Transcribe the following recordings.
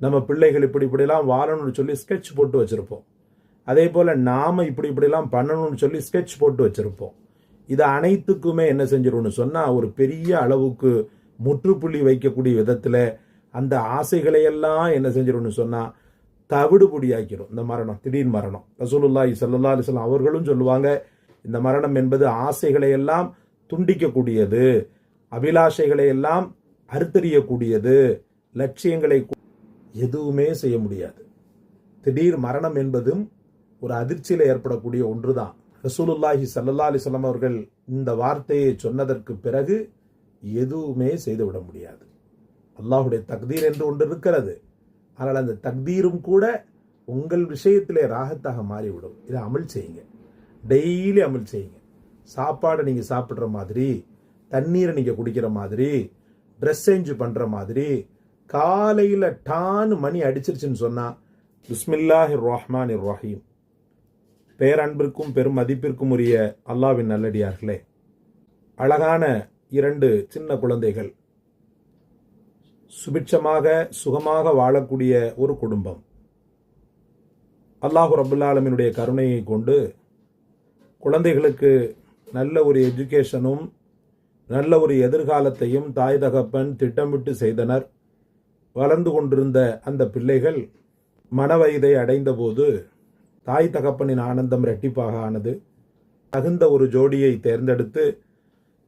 நம்ம பிள்ளைகள் இப்படி இப்படிலாம் வாழணும்னு சொல்லி ஸ்கெட்ச் போட்டு வச்சுருப்போம். அதே போல் நாம் இப்படி இப்படிலாம் பண்ணணும்னு சொல்லி ஸ்கெட்ச் போட்டு வச்சுருப்போம். இது அனைத்துக்குமே என்ன செஞ்சிரும்னு சொன்னால் ஒரு பெரிய அளவுக்கு முற்றுப்புள்ளி வைக்கக்கூடிய விதத்தில் அந்த ஆசைகளையெல்லாம் என்ன என்ன செஞ்சிரும்னு சொன்னா தவிடுபொடியாக்கிரும் இந்த மரணம் திடீர் மரணம். ரசூலுல்லாஹி சல்லா அலிஸ்லாம் அவர்களும் சொல்லுவாங்க இந்த மரணம் என்பது ஆசைகளை எல்லாம் துண்டிக்கக்கூடியது அபிலாஷைகளை எல்லாம் அறுத்தறியக்கூடியது லட்சியங்களை எதுவுமே செய்ய முடியாது. திடீர் மரணம் என்பதும் ஒரு அதிர்ச்சியில் ஏற்படக்கூடிய ஒன்றுதான். ரசூலுல்லாஹி ஸல்லல்லாஹு அலைஹி அவர்கள் இந்த வார்த்தையை சொன்னதற்கு பிறகு எதுவுமே செய்துவிட முடியாது. அல்லாஹுடைய தக்தீர் என்று ஒன்று இருக்கிறது. ஆனால் அந்த தக்தீரும் கூட உங்கள் விஷயத்திலே ராகத்தாக மாறிவிடும். இதை அமல் செய்யுங்க. டெய்லி அமல் செய்யுங்க. சாப்பாடை நீங்கள் சாப்பிட்ற மாதிரி தண்ணீரை நீங்கள் குடிக்கிற மாதிரி ட்ரெஸ் சேஞ்ச் பண்ணுற மாதிரி காலையில் டான் மணி அடிச்சிருச்சுன்னு சொன்னால் பிஸ்மில்லாஹிர் ரஹ்மான் ரஹீம் பேரன்பிற்கும் பெரும் மதிப்பிற்கும் உரிய அல்லாவின் நல்லடியார்களே அழகான இரண்டு சின்ன குழந்தைகள் சுபிட்சமாக சுகமாக வாழக்கூடிய ஒரு குடும்பம். அல்லாஹு ரபுல்லாலமினுடைய கருணையை கொண்டு குழந்தைகளுக்கு நல்ல ஒரு எஜுகேஷனும் நல்ல ஒரு எதிர்காலத்தையும் தாய் தகப்பன் திட்டமிட்டு செய்தனர். வளர்ந்து கொண்டிருந்த அந்த பிள்ளைகள் மனவயதை அடைந்தபோது தாய் தகப்பனின் ஆனந்தம் இரட்டிப்பாக ஆனது. தகுந்த ஒரு ஜோடியை தேர்ந்தெடுத்து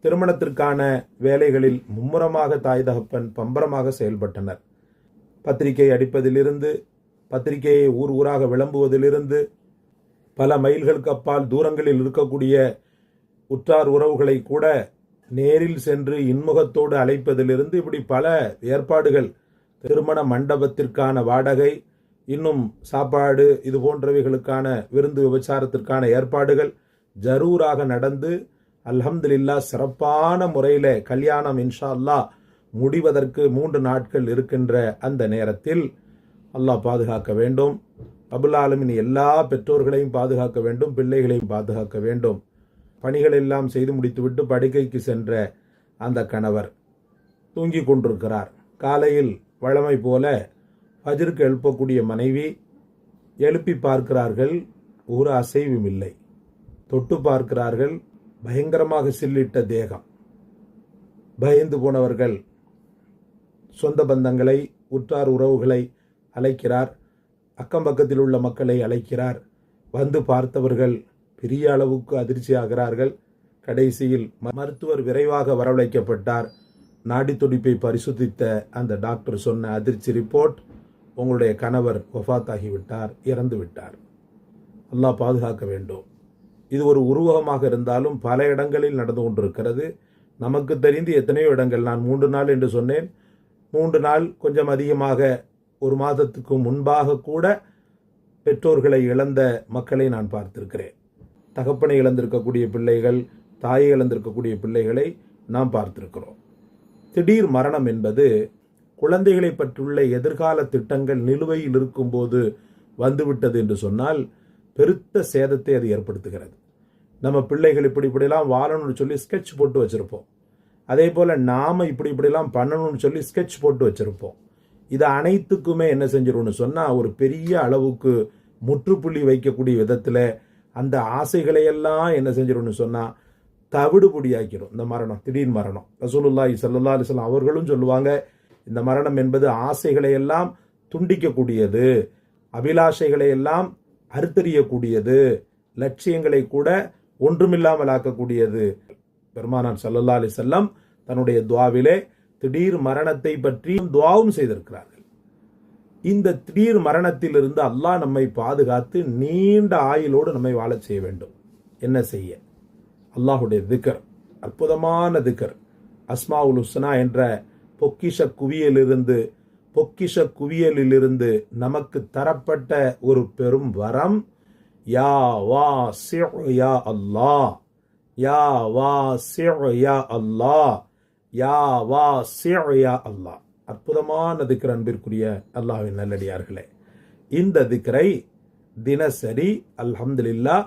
திருமணத்திற்கான வேலைகளில் மும்முரமாக தாய் தகப்பன் பம்பரமாக செயல்பட்டனர். பத்திரிகை அடிப்பதிலிருந்து பத்திரிகையை ஊர் ஊராக விளம்புவதிலிருந்து பல மைல்களுக்கு அப்பால் தூரங்களில் இருக்கக்கூடிய உற்றார் உறவுகளை கூட நேரில் சென்று இன்முகத்தோடு அழைப்பதிலிருந்து இப்படி பல ஏற்பாடுகள் திருமண மண்டபத்திற்கான வாடகை இன்னும் சாப்பாடு இது போன்றவைகளுக்கான விருந்து விபச்சாரத்திற்கான ஏற்பாடுகள் ஜரூராக நடந்து அல்ஹம்துலில்லா சிறப்பான முறையில் கல்யாணம் இன்ஷா அல்லா முடிவதற்கு மூன்று நாட்கள் இருக்கின்ற அந்த நேரத்தில் அல்லாஹ் பாதுகாக்க வேண்டும். அபுல் ஆலமின் எல்லா பெற்றோர்களையும் பாதுகாக்க வேண்டும் பிள்ளைகளையும் பாதுகாக்க வேண்டும். பணிகள் எல்லாம் செய்து முடித்துவிட்டு படுக்கைக்கு சென்ற அந்த கணவர் தூங்கிக் கொண்டிருக்கிறார். காலையில் வழமை போல ஃபஜ்ருக்கு எழுப்பக்கூடிய மனைவி எழுப்பி பார்க்கிறார்கள் ஒரு அசைவும் இல்லை. தொட்டு பார்க்கிறார்கள் பயங்கரமாக சில்லிட்ட தேகம். பயந்து போனவர்கள் சொந்த பந்தங்களை உற்றார் உறவுகளை அழைக்கிறார் அக்கம் பக்கத்தில் உள்ள மக்களை அழைக்கிறார். வந்து பார்த்தவர்கள் பெரிய அளவுக்கு அதிர்ச்சி ஆகிறார்கள் கடைசியில் மருத்துவர் விரைவாக வரவழைக்கப்பட்டார். நாடி துடிப்பை பரிசோதித்த அந்த டாக்டர் சொன்ன அதிர்ச்சி ரிப்போர்ட் உங்களுடைய கணவர் ஒஃபாத்தாகிவிட்டார் இறந்து விட்டார் அல்லாஹ் பாதுகாக்க வேண்டும். இது ஒரு உருவகமாக இருந்தாலும் பல இடங்களில் நடந்து கொண்டிருக்கிறது. நமக்கு தெரிந்து எத்தனையோ இடங்கள் நான் மூன்று நாள் என்று சொன்னேன். மூன்று நாள் கொஞ்சம் அதிகமாக ஒரு மாதத்துக்கு முன்பாக கூட பெற்றோர்களை இழந்த மக்களை நான் பார்த்திருக்கிறேன். தகப்பனை இழந்திருக்கக்கூடிய பிள்ளைகள் தாயை இழந்திருக்கக்கூடிய பிள்ளைகளை நாம் பார்த்திருக்கிறோம். திடீர் மரணம் என்பது குழந்தைகளை பற்றியுள்ள எதிர்கால திட்டங்கள் நிலுவையில் இருக்கும்போது வந்துவிட்டது என்று சொன்னால் பெருத்த சேதத்தை அது ஏற்படுத்துகிறது. நம்ம பிள்ளைகள் இப்படி இப்படிலாம் வாழணும்னு சொல்லி ஸ்கெட்ச் போட்டு வச்சிருப்போம். அதே போல் நாம் இப்படி இப்படிலாம் பண்ணணும்னு சொல்லி ஸ்கெட்ச் போட்டு வச்சிருப்போம். இது அனைத்துக்குமே என்ன செஞ்சிரும்னு சொன்னால் ஒரு பெரிய அளவுக்கு முற்றுப்புள்ளி வைக்கக்கூடிய விதத்தில் அந்த ஆசைகளையெல்லாம் என்ன என்ன செஞ்சிரும்னு தவிடு தவிடுபொடியாக்கிரும் இந்த மரணம் திடீர் மரணம். ரசூலுல்லாஹி சல்லா அலிஸ்லாம் அவர்களும் சொல்லுவாங்க இந்த மரணம் என்பது ஆசைகளை எல்லாம் துண்டிக்கக்கூடியது அபிலாஷைகளை எல்லாம் அறுத்தறியக்கூடியது லட்சியங்களை கூட ஒன்றுமில்லாமல் ஆக்கக்கூடியது பெருமானார் ஸல்லல்லாஹு அலி செல்லம் தன்னுடைய துவாவிலே திடீர் மரணத்தை பற்றி துவாவும் செய்திருக்கிறார்கள். இந்த திடீர் மரணத்திலிருந்து அல்லாஹ் நம்மை பாதுகாத்து நீண்ட ஆயுளோடு நம்மை வாழச் செய்ய வேண்டும். என்ன செய்ய? அல்லாஹுடைய திக்கர் அற்புதமான திக்கர். அஸ்மாவுல் உஸ்னா என்ற பொக்கிஷ குவியலிருந்து பொக்கிஷ குவியலிலிருந்து நமக்கு தரப்பட்ட ஒரு பெரும் வரம் யா வா யா அல்லாஹ் யா வா யா அல்லாஹ் யா வா யா அல்லாஹ். அற்புதமான திக்கர் அன்பிற்குரிய அல்லாஹின் நல்லடியார்களே. இந்த திக்கரை தினசரி அல்ஹம்துலில்லாஹ்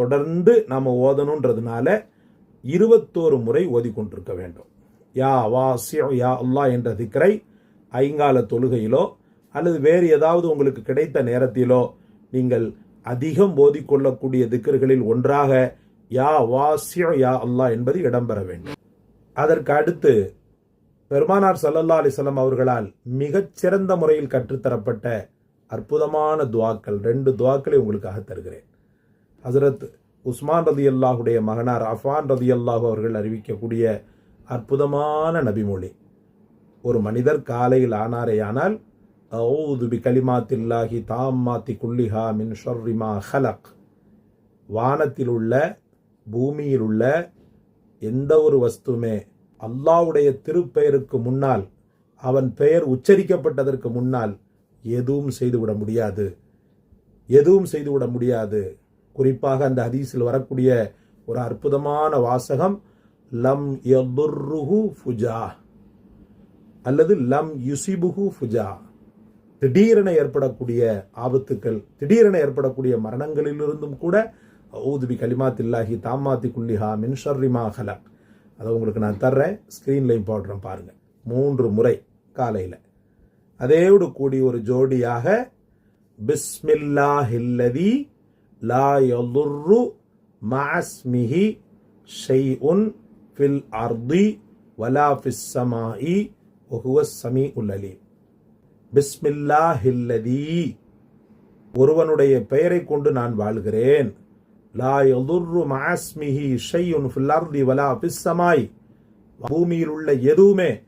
தொடர்ந்து நாம ஓதணுன்றதுனால இருபத்தோரு முறை ஓதிக்கொண்டிருக்க வேண்டும். யா வாசிய யா அல்லா என்ற திக்கரை ஐங்கால தொழுகையிலோ அல்லது வேறு ஏதாவது உங்களுக்கு கிடைத்த நேரத்திலோ நீங்கள் அதிகம் ஓதிக்கொள்ளக்கூடிய திக்கர்களில் ஒன்றாக யா வாசியோ யா அல்லா என்பது இடம்பெற வேண்டும். அதற்கு அடுத்து பெருமானார் சல்லல்லா அலிசல்லாம் அவர்களால் மிகச்சிறந்த முறையில் கற்றுத்தரப்பட்ட அற்புதமான துவாக்கள் ரெண்டு துவாக்களை உங்களுக்காக தருகிறேன் ஹசரத் உஸ்மான் ரதி அல்லாஹுடைய மகனார் அஃபான் ரதி அல்லாஹு அவர்கள் அறிவிக்கக்கூடிய அற்புதமான நபிமொழி. ஒரு மனிதர் காலையில் ஆனாரேயானால் அவுது பி கலிமாத்தில்லாஹி தாம்மாத்தி குல்லிஹா மின் ஷர்ரிமா ஹலக். வானத்தில் உள்ள பூமியில் உள்ள எந்த ஒரு வஸ்துமே அல்லாஹ்வுடைய திருப்பெயருக்கு முன்னால் அவன் பெயர் உச்சரிக்கப்பட்டதற்கு முன்னால் எதுவும் செய்துவிட முடியாது. எதுவும் செய்துவிட முடியாது. குறிப்பாக அந்த ஹதீஸில் வரக்கூடிய ஒரு அற்புதமான வாசகம் லம் யதுர்ருஹு ஃபுஜா. அல்லது லம் யுசிபுஹு ஃபுஜா. திடீரென ஏற்படக்கூடிய ஆபத்துக்கள் திடீரென ஏற்படக்கூடிய மரணங்களிலிருந்தும் கூட ஊதுபி கலிமாத்தில்லாஹி தாமாத்தி குல்லிஹா மின்ஷர்ரிமா ஹலக். அதை உங்களுக்கு நான் தர்றேன் ஸ்க்ரீன்லையும் போடுறேன் பாருங்கள் மூன்று முறை காலையில். அதேயோடு கூடி ஒரு ஜோடியாக பிஸ்மில்லாஹில்லதி லா யதுர்ரு மஸ்மிஹி உன் ஃபில் அர்தி வலா ஃபிஸ் சமாஇ ஒஹுவ சமி உல் பிஸ்மில்லா ஹில்லதி ஒருவனுடைய பெயரை கொண்டு நான் வாழ்கிறேன். லா யதுர்ரு மஸ்மிஹி உன் ஃபில் அர்தி வலா ஃபிஸ் சமாய் பூமியில் உள்ள எதுவுமே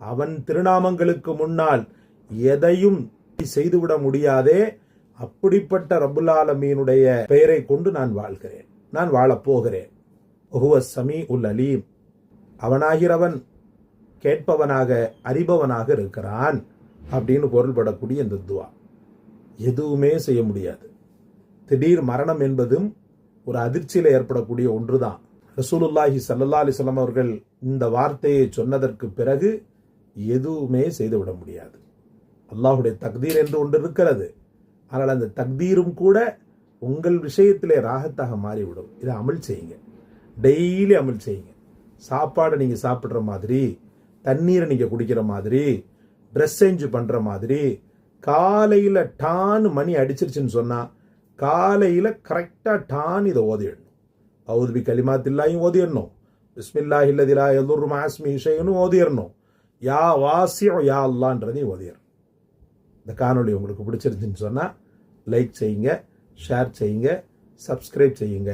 அவன் திருநாமங்களுக்கு முன்னால் எதையும் செய்துவிட முடியாதே அப்படிப்பட்ட ரபுல்லாலமீனுடைய பெயரை கொண்டு நான் வாழ்கிறேன். நான் வாழப்போகிறேன் ஒஹுவ சமீ உல் அலீம். அவனாகிறவன் கேட்பவனாக அறிபவனாக இருக்கிறான் அப்படின்னு பொருள்படக்கூடிய இந்த துவா. எதுவுமே செய்ய முடியாது. திடீர் மரணம் என்பதும் ஒரு அதிர்ச்சியில் ஏற்படக்கூடிய ஒன்று தான் ரசூலுல்லாஹி சல்லா அலிஸ்லாம் அவர்கள் இந்த வார்த்தையை சொன்னதற்கு பிறகு எதுவுமே செய்துவிட முடியாது. அல்லாஹுடைய தக்தீர் என்று ஒன்று இருக்கிறது. ஆனால் அந்த தக்தீரும் கூட உங்கள் விஷயத்திலே ராகத்தாக மாறிவிடும். இதை அமல் செய்யுங்க. டெய்லி அமல் செய்யுங்க. சாப்பாடை நீங்கள் சாப்பிட்ற மாதிரி தண்ணீரை நீங்கள் குடிக்கிற மாதிரி ட்ரெஸ் சேஞ்ச் பண்ணுற மாதிரி காலையில் டான் மணி அடிச்சிருச்சுன்னு சொன்னால் காலையில் கரெக்டாக டான் இதை ஓதிடணும் அவுதுபி கலிமாத்தில்லாயும் ஓதிடணும் பிஸ்மில்லா இல்லதிலா எதுர் மாஸ்மி இஷைன்னு ஓதிடணும் யா வாசியம் யா அல்லான்றதையும் ஓதிடணும் இந்த காணொலி உங்களுக்கு பிடிச்சிருந்துச்சுன்னு சொன்னால் லைக் செய்யுங்க ஷேர் செய்யுங்க சப்ஸ்கிரைப் செய்யுங்க.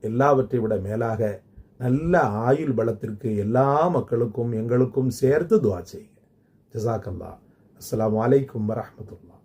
எல்லாவற்றை விட மேலாக நல்ல ஆயுள் பலத்திற்கு எல்லா மக்களுக்கும் எங்களுக்கும் சேர்த்து துவா செய்யுங்க. ஜசாக்கல்லா அஸ்லாம் வலைக்கம் வரமத்துல்லா